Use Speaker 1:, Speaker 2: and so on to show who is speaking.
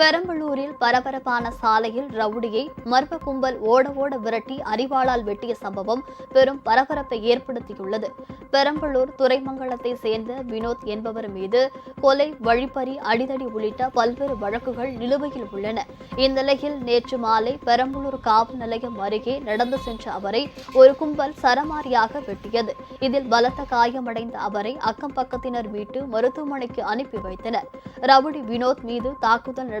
Speaker 1: பெரம்பலூரில் பரபரப்பான சாலையில் ரவுடியை மர்ம கும்பல் ஓட ஓட விரட்டி அரிவாளால் வெட்டிய சம்பவம் பெரும் பரபரப்பை ஏற்படுத்தியுள்ளது. பெரம்பலூர் துறைமங்கலத்தை சேர்ந்த வினோத் என்பவர் மீது கொலை வழிப்பறி அடிதடி உள்ளிட்ட பல்வேறு வழக்குகள் நிலுவையில் உள்ளன. இந்நிலையில் நேற்று மாலை பெரம்பலூர் காவல் நிலையம் அருகே நடந்து சென்ற அவரை ஒரு கும்பல் சரமாரியாக வெட்டியது. இதில் பலத்த காயமடைந்த அவரை அக்கம் பக்கத்தினர் மீட்டு மருத்துவமனைக்கு அனுப்பி வைத்தனர். ரவுடி வினோத் மீது தாக்குதல்